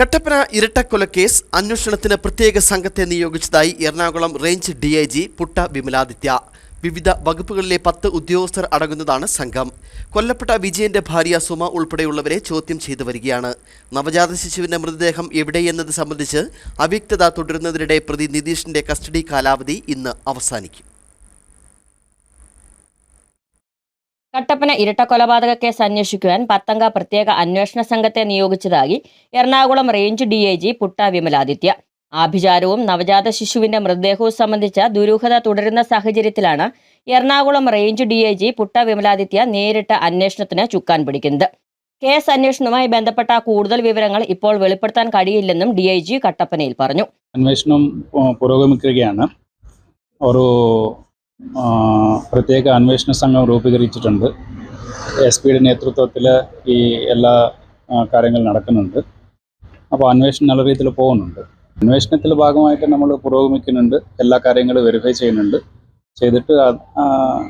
കട്ടപ്പന ഇരട്ടക്കൊലക്കേസ് അന്വേഷണത്തിന് പ്രത്യേക സംഘത്തെ നിയോഗിച്ചതായി Ernakulam range D I G Putta Vimaladitya. വിവിധ വകുപ്പുകളിലെ പത്ത് ഉദ്യോഗസ്ഥർ അടങ്ങുന്നതാണ് സംഘം. കൊല്ലപ്പെട്ട വിജയന്റെ ഭാര്യ സുമ ഉൾപ്പെടെയുള്ളവരെ ചോദ്യം ചെയ്തു വരികയാണ്. നവജാത ശിശുവിന്റെ മൃതദേഹം എവിടെയെന്നത് സംബന്ധിച്ച് അവ്യക്തത തുടരുന്നതിനിടെ പ്രതി നിതീഷിന്റെ കസ്റ്റഡി കാലാവധി ഇന്ന് അവസാനിക്കും. കട്ടപ്പന ഇരട്ട കൊലപാതക കേസ് അന്വേഷിക്കുവാൻ പത്തംഗ പ്രത്യേക അന്വേഷണ സംഘത്തെ നിയോഗിച്ചതായി Ernakulam range D I G Putta Vimaladitya. ആഭിചാരവും നവജാത ശിശുവിന്റെ മൃതദേഹവും സംബന്ധിച്ച ദുരൂഹത തുടരുന്ന സാഹചര്യത്തിലാണ് Ernakulam range D I G Putta Vimaladitya നേരിട്ട് അന്വേഷണത്തിന് ചുക്കാൻ പിടിക്കുന്നത്. കേസ് അന്വേഷണവുമായി ബന്ധപ്പെട്ട കൂടുതൽ വിവരങ്ങൾ ഇപ്പോൾ വെളിപ്പെടുത്താൻ കഴിയില്ലെന്നും ഡി ഐ ജി കട്ടപ്പനയിൽ പറഞ്ഞു. അന്വേഷണം പുരോഗമിക്കുകയാണ്. ഒരു പ്രത്യേക അന്വേഷണ സംഘം രൂപീകരിച്ചിട്ടുണ്ട്. എസ് പിയുടെ നേതൃത്വത്തിൽ ഈ എല്ലാ കാര്യങ്ങളും കാര്യങ്ങൾ നടക്കുന്നുണ്ട്. അപ്പോൾ അന്വേഷണം നല്ല രീതിയിൽ പോകുന്നുണ്ട്. അന്വേഷണത്തിന്റെ ഭാഗമായിട്ട് നമ്മൾ പുരോഗമിക്കുന്നുണ്ട്. എല്ലാ കാര്യങ്ങളും വെരിഫൈ ചെയ്യുന്നുണ്ട്. ചെയ്തിട്ട് അത്-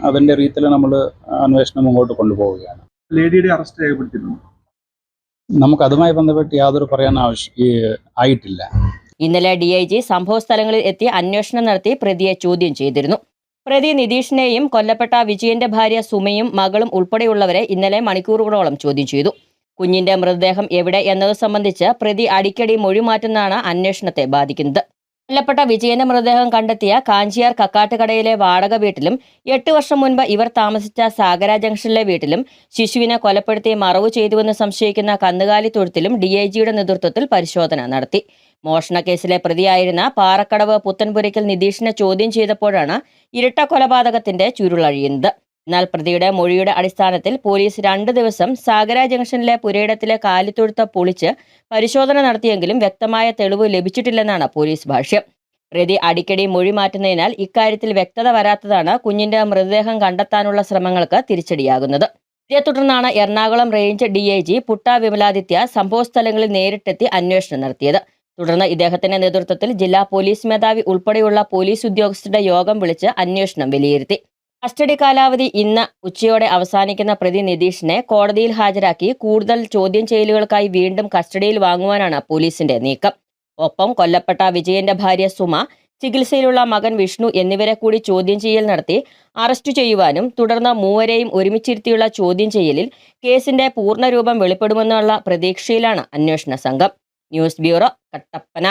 അതിന്റെ രീതിയിൽ നമ്മൾ അന്വേഷണം മുമ്പോട്ട് കൊണ്ടുപോവുകയാണ്. ലേഡിയുടെ അറസ്റ്റ് രേഖപ്പെടുത്തിയിട്ടുണ്ട്? നമുക്ക് അതുമായി ബന്ധപ്പെട്ട് യാതൊരു പറയാൻ ആവശ്യം ആയിട്ടില്ല. ഇന്നലെ ഡി ഐ ജി സംഭവ സ്ഥലങ്ങളിൽ എത്തി അന്വേഷണം നടത്തി പ്രതിയെ ചോദ്യം ചെയ്തിരുന്നു. പ്രതി നിതീഷിനെയും കൊല്ലപ്പെട്ട വിജയന്റെ ഭാര്യ സുമയും മകളും ഉൾപ്പെടെയുള്ളവരെ ഇന്നലെ മണിക്കൂറുകളോളം ചോദ്യം ചെയ്തു. കുഞ്ഞിന്റെ മൃതദേഹം എവിടെ എന്നത് സംബന്ധിച്ച് പ്രതി അടിക്കടി മൊഴി മാറ്റുന്നതാണ് അന്വേഷണത്തെ ബാധിക്കുന്നത്. കൊല്ലപ്പെട്ട വിജയന്റെ മൃതദേഹം കണ്ടെത്തിയ കാഞ്ചിയാർ കക്കാട്ടുകടയിലെ വാടക വീട്ടിലും എട്ട് വർഷം മുൻപ് ഇവർ താമസിച്ച സാഗര ജംഗ്ഷനിലെ വീട്ടിലും ശിശുവിനെ കൊലപ്പെടുത്തി മറവു ചെയ്തുവെന്ന് സംശയിക്കുന്ന കന്നുകാലി തൊഴുത്തിലും ഡി ഐ ജിയുടെ നേതൃത്വത്തിൽ പരിശോധന നടത്തി. മോഷണക്കേസിലെ പ്രതിയായിരുന്ന പാറക്കടവ് പുത്തൻപുരയ്ക്കൽ നിതീഷിനെ ചോദ്യം ചെയ്തപ്പോഴാണ് ഇരട്ട കൊലപാതകത്തിന്റെ ചുരുളഴിയുന്നത്. എന്നാൽ പ്രതിയുടെ മൊഴിയുടെ അടിസ്ഥാനത്തിൽ പോലീസ് രണ്ട് ദിവസം സാഗര ജംഗ്ഷനിലെ പുരയിടത്തിലെ കാലിത്തൊഴുത്ത പൊളിച്ച് പരിശോധന നടത്തിയെങ്കിലും വ്യക്തമായ തെളിവ് ലഭിച്ചിട്ടില്ലെന്നാണ് പോലീസ് ഭാഷ്യം. പ്രതി അടിക്കടി മൊഴി മാറ്റുന്നതിനാൽ ഇക്കാര്യത്തിൽ വ്യക്തത വരാത്തതാണ് കുഞ്ഞിന്റെ മൃതദേഹം കണ്ടെത്താനുള്ള ശ്രമങ്ങൾക്ക് തിരിച്ചടിയാകുന്നത്. ഇതേ തുടർന്നാണ് Ernakulam range D I G Putta Vimaladitya സംഭവസ്ഥലങ്ങളിൽ നേരിട്ടെത്തി അന്വേഷണം നടത്തിയത്. തുടർന്ന് ഇദ്ദേഹത്തിന്റെ നേതൃത്വത്തിൽ ജില്ലാ പോലീസ് മേധാവി ഉൾപ്പെടെയുള്ള പോലീസ് ഉദ്യോഗസ്ഥരുടെ യോഗം വിളിച്ച് അന്വേഷണം വിലയിരുത്തി. കസ്റ്റഡി കാലാവധി ഇന്ന് ഉച്ചയോടെ അവസാനിക്കുന്ന പ്രതി നിതീഷിനെ കോടതിയിൽ ഹാജരാക്കി കൂടുതൽ ചോദ്യം ചെയ്യലുകൾക്കായി വീണ്ടും കസ്റ്റഡിയിൽ വാങ്ങുവാനാണ് പോലീസിന്റെ നീക്കം. ഒപ്പം കൊല്ലപ്പെട്ട വിജയന്റെ ഭാര്യ സുമ ചികിത്സയിലുള്ള മകൻ വിഷ്ണു എന്നിവരെ കൂടി ചോദ്യം ചെയ്യൽ നടത്തി അറസ്റ്റ് ചെയ്യുവാനും തുടർന്ന് മൂവരെയും ഒരുമിച്ചിരുത്തിയുള്ള ചോദ്യം ചെയ്യലിൽ കേസിന്റെ പൂർണരൂപം വെളിപ്പെടുമെന്നുള്ള പ്രതീക്ഷയിലാണ് അന്വേഷണ സംഘം. News bureau Kattappana.